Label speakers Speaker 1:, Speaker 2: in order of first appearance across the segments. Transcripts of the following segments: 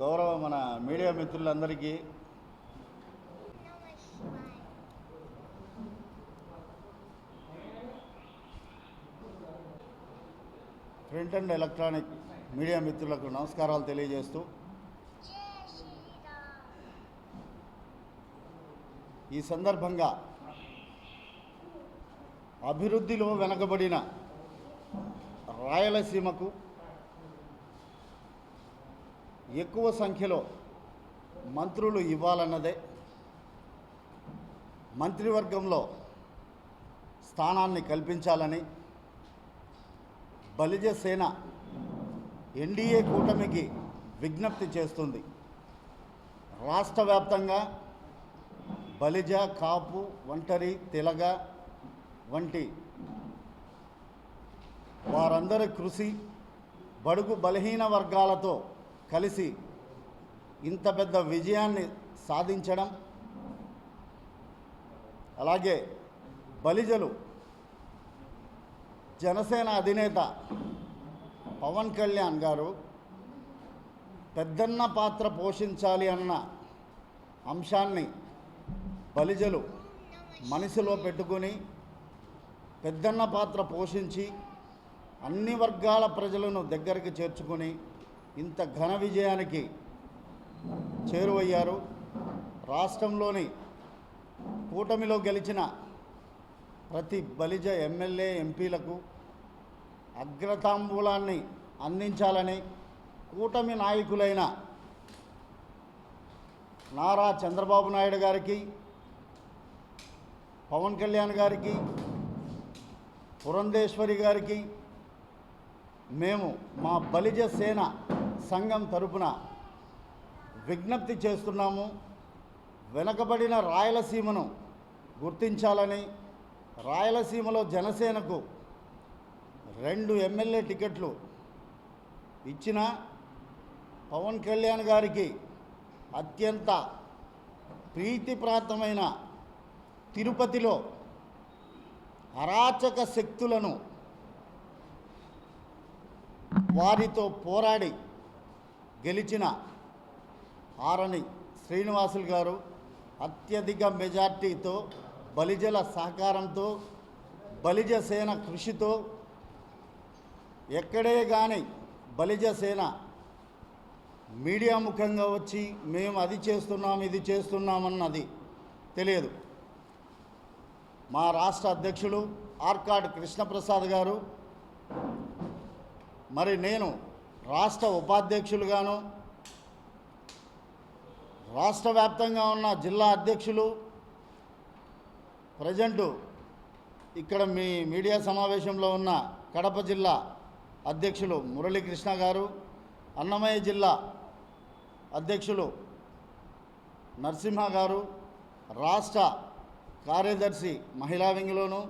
Speaker 1: మన మీడియా మిత్రులందరికీ print and electronic media మిత్రులకు నమస్కారాలు తెలియజేస్తూ ఈ సందర్భంగా అభివృద్ధిలో వెనకబడిన రాయలసీమకు ఎక్కువ సంఖ్యలో మంత్రులు ఇవ్వాలన్నదే మంత్రివర్గంలో స్థానాన్ని కల్పించాలని బలిజ సేన ఎన్డీఏ కూటమికి విజ్ఞప్తి చేస్తుంది. రాష్ట్ర వ్యాప్తంగా బలిజ కాపు ఒంటరి తెలగ వంటి వారందరి కృషి బడుగు బలహీన వర్గాలతో కలిసి ఇంత పెద్ద విజయాన్ని సాధించడం అలాగే బలిజలు జనసేన అధినేత పవన్ కళ్యాణ్ గారు పెద్దన్న పాత్ర పోషించాలి అన్న అంశాన్ని బలిజలు మనసులో పెట్టుకొని పెద్దన్న పాత్ర పోషించి అన్ని వర్గాల ప్రజలను దగ్గరికి చేర్చుకొని ఇంత ఘన విజయానికి చేరువయ్యారు. రాష్ట్రంలోని కూటమిలో గెలిచిన ప్రతి బలిజ ఎమ్మెల్యే ఎంపీలకు అగ్రతాంబూలాన్ని అందించాలని కూటమి నాయకులైన నారా చంద్రబాబు నాయుడు గారికి పవన్ కళ్యాణ్ గారికి పురంధేశ్వరి గారికి మేము మా బలిజ సేన సంఘం తరపున విజ్ఞప్తి చేస్తున్నాము. వెనకబడిన రాయలసీమను గుర్తించాలని రాయలసీమలో జనసేనకు రెండు ఎమ్మెల్యే టికెట్లు ఇచ్చిన పవన్ కళ్యాణ్ గారికి అత్యంత ప్రీతిప్రాతమైన తిరుపతిలో అరాచక శక్తులను వారితో పోరాడి గెలిచిన ఆరని శ్రీనివాసులు గారు అత్యధిక మెజార్టీతో బలిజల సహకారంతో బలిజ సేన కృషితో ఎక్కడే కానీ బలిజ సేన మీడియా ముఖంగా వచ్చి మేము అది చేస్తున్నాం ఇది చేస్తున్నామన్నది తెలియదు. మా రాష్ట్ర అధ్యక్షులు ఆర్కాడ్ కృష్ణప్రసాద్ గారు మరి నేను రాష్ట్ర ఉపాధ్యక్షులుగాను రాష్ట్ర వ్యాప్తంగా ఉన్న జిల్లా అధ్యక్షులు ప్రజెంటు ఇక్కడ మీ మీడియా సమావేశంలో ఉన్న కడప జిల్లా అధ్యక్షులు మురళీకృష్ణ గారు అన్నమయ్య జిల్లా అధ్యక్షులు నరసింహ గారు రాష్ట్ర కార్యదర్శి మహిళా వింగ్లోను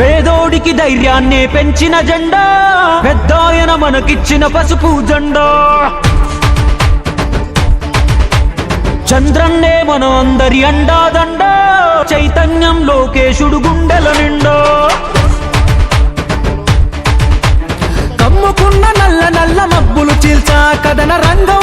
Speaker 2: పేదోడికి ధైర్యాన్ని పెంచిన జెండా పెద్దాయన మనకిచ్చిన పసుపు జెండా. చంద్రన్నే మన అందరి అండాదండ చైతన్యం లోకేశుడు గుండెల నిండా. కమ్ముకున్న నల్ల నల్ల మబ్బులు చీల్చా కథన రంగం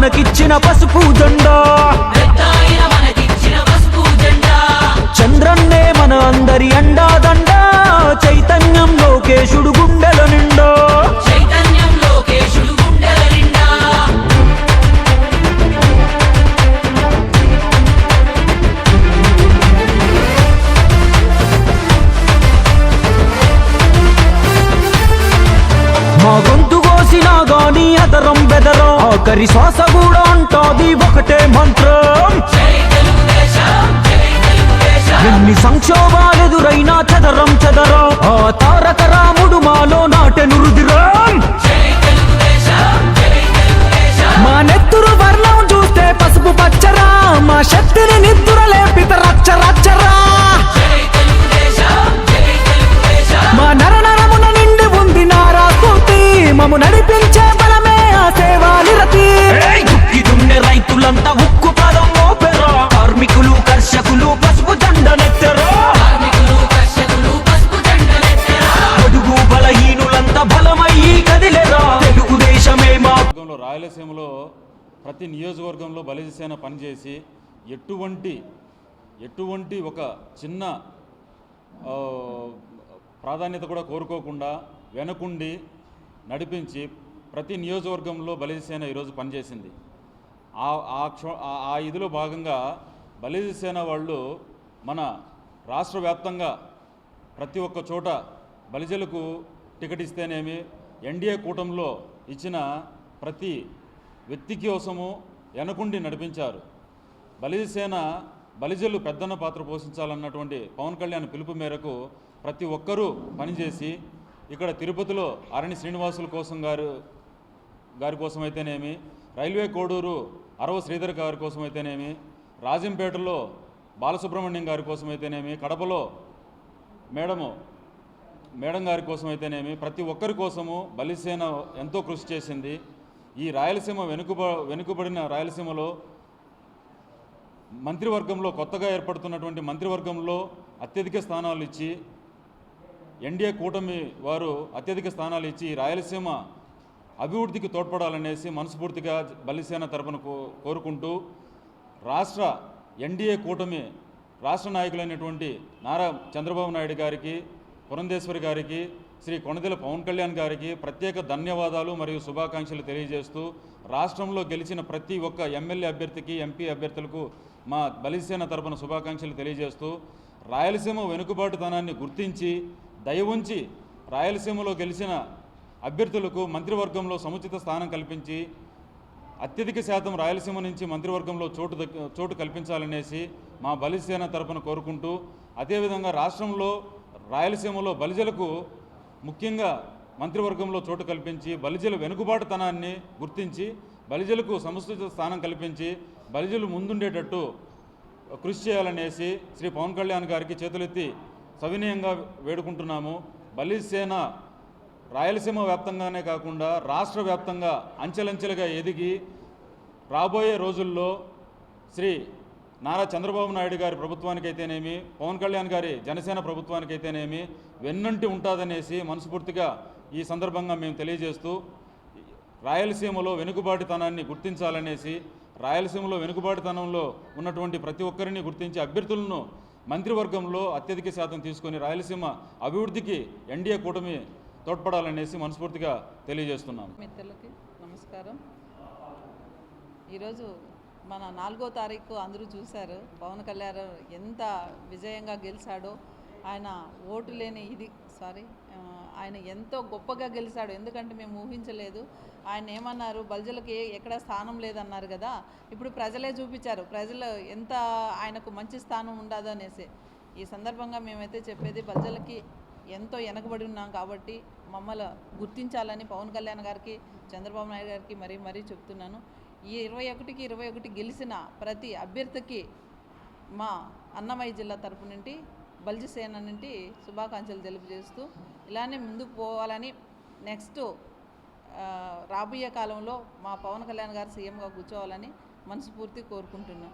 Speaker 2: మనకిచ్చిన పసుపు జెండా. ఆఖరి శ్వాస కూడా అంటాది ఒకటే మంత్రం.
Speaker 3: జై తెలుగుదేశం జై
Speaker 2: ఎన్ని సంక్షోభాలెదురైనా చదరం చదరం. ఆ తారక రాముడు మాలో
Speaker 4: నియోజకవర్గంలో బలిజసేన పనిచేసి ఎటువంటి ఎటువంటి ఒక చిన్న ప్రాధాన్యత కూడా కోరుకోకుండా వెనకుండి నడిపించి ప్రతి నియోజకవర్గంలో బలిజసేన ఈరోజు పనిచేసింది. ఆ ఆ క్ష ఆ- ఆ ఇదిలో భాగంగా బలిజసేన వాళ్ళు మన రాష్ట్ర వ్యాప్తంగా ప్రతి ఒక్క చోట బలిజలకు టికెట్ ఇస్తేనేమి ఎన్డీఏ కూటమిలో ఇచ్చిన ప్రతి వ్యక్తి కోసము వెనకుండి నడిపించారు. బలిజసేన బలిజలు పెద్దన్న పాత్ర పోషించాలన్నటువంటి పవన్ కళ్యాణ్ పిలుపు మేరకు ప్రతి ఒక్కరూ పనిచేసి ఇక్కడ తిరుపతిలో అరణి శ్రీనివాసుల కోసం గారు గారి కోసం అయితేనేమి రైల్వే కోడూరు అరవ శ్రీధర్ గారి కోసం అయితేనేమి రాజంపేటలో బాలసుబ్రహ్మణ్యం గారి కోసం అయితేనేమి కడపలో మేడము మేడం గారి కోసం అయితేనేమి ప్రతి ఒక్కరి కోసము బలిసేన ఎంతో కృషి చేసింది. ఈ రాయలసీమ వెనుకబ వెనుకబడిన రాయలసీమలో మంత్రివర్గంలో కొత్తగా ఏర్పడుతున్నటువంటి మంత్రివర్గంలో అత్యధిక స్థానాలు ఇచ్చి ఎన్డీఏ కూటమి వారు అత్యధిక స్థానాలు ఇచ్చి ఈ రాయలసీమ అభివృద్ధికి తోడ్పడాలనేసి మనస్ఫూర్తిగా బలిసేన తరపున కోరుకుంటూ రాష్ట్ర ఎన్డీఏ కూటమి రాష్ట్ర నాయకులైనటువంటి నారా చంద్రబాబు నాయుడు గారికి పురంధేశ్వరి గారికి శ్రీ కొణదెల పవన్ కళ్యాణ్ గారికి ప్రత్యేక ధన్యవాదాలు మరియు శుభాకాంక్షలు తెలియజేస్తూ రాష్ట్రంలో గెలిచిన ప్రతి ఒక్క ఎమ్మెల్యే అభ్యర్థికి ఎంపీ అభ్యర్థులకు మా బలిసేన తరపున శుభాకాంక్షలు తెలియజేస్తూ రాయలసీమ వెనుకబాటుతనాన్ని గుర్తించి దయ ఉంచి రాయలసీమలో గెలిచిన అభ్యర్థులకు మంత్రివర్గంలో సముచిత స్థానం కల్పించి అత్యధిక శాతం రాయలసీమ నుంచి మంత్రివర్గంలో చోటు చోటు కల్పించాలనేసి మా బలిసేన తరపున కోరుకుంటూ అదేవిధంగా రాష్ట్రంలో రాయలసీమలో బలిజలకు ముఖ్యంగా మంత్రివర్గంలో చోటు కల్పించి బలిజల వెనుకబాటుతనాన్ని గుర్తించి బలిజలకు సముచిత స్థానం కల్పించి బలిజలు ముందుండేటట్టు కృషి చేయాలనేసి శ్రీ పవన్ కళ్యాణ్ గారికి చేతులెత్తి సవినయంగా వేడుకుంటున్నాము. బలిసేన రాయలసీమ వ్యాప్తంగానే కాకుండా రాష్ట్ర వ్యాప్తంగా అంచెలంచెలుగా ఎదిగి రాబోయే రోజుల్లో శ్రీ నారా చంద్రబాబు నాయుడు గారి ప్రభుత్వానికైతేనేమి పవన్ కళ్యాణ్ గారి జనసేన ప్రభుత్వానికైతేనేమి వెన్నంటి ఉంటుందనేసి మనస్ఫూర్తిగా ఈ సందర్భంగా మేము తెలియజేస్తూ రాయలసీమలో వెనుకబాటుతనాన్ని గుర్తించాలనేసి రాయలసీమలో వెనుకబాటుతనంలో ఉన్నటువంటి ప్రతి ఒక్కరిని గుర్తించి అభ్యర్థులను మంత్రివర్గంలో అత్యధిక శాతం తీసుకొని రాయలసీమ అభివృద్ధికి ఎన్డీఏ కూటమి తోడ్పడాలనేసి మనస్ఫూర్తిగా తెలియజేస్తున్నాం.
Speaker 5: మిత్రులకి నమస్కారం. ఈరోజు మన నాలుగో తారీఖు అందరూ చూశారు. పవన్ కళ్యాణ్ ఎంత విజయంగా గెలిచాడో ఆయన ఓటు లేని ఇది సారీ ఆయన ఎంతో గొప్పగా గెలిచాడు. ఎందుకంటే మేము ఊహించలేదు. ఆయన ఏమన్నారు? బల్జలకి ఎక్కడ స్థానం లేదన్నారు కదా. ఇప్పుడు ప్రజలే చూపించారు. ప్రజలు ఎంత ఆయనకు మంచి స్థానం ఉండదు అనేసి. ఈ సందర్భంగా మేమైతే చెప్పేది ప్రజలకి ఎంతో వెనకబడి ఉన్నాం కాబట్టి మమ్మల్ని గుర్తించాలని పవన్ కళ్యాణ్ గారికి చంద్రబాబు నాయుడు గారికి మరీ మరీ చెప్తున్నాను. ఈ ఇరవై ఒకటికి ఇరవై ఒకటి గెలిచిన ప్రతి అభ్యర్థికి మా అన్నమయ్య జిల్లా తరపు నుండి బల్జిసేన నుండి శుభాకాంక్షలు తెలియజేస్తూ ఇలానే ముందుకు పోవాలని నెక్స్ట్ రాబోయే కాలంలో మా పవన్ కళ్యాణ్ గారు సీఎంగా కూర్చోవాలని మనస్ఫూర్తి కోరుకుంటున్నాం.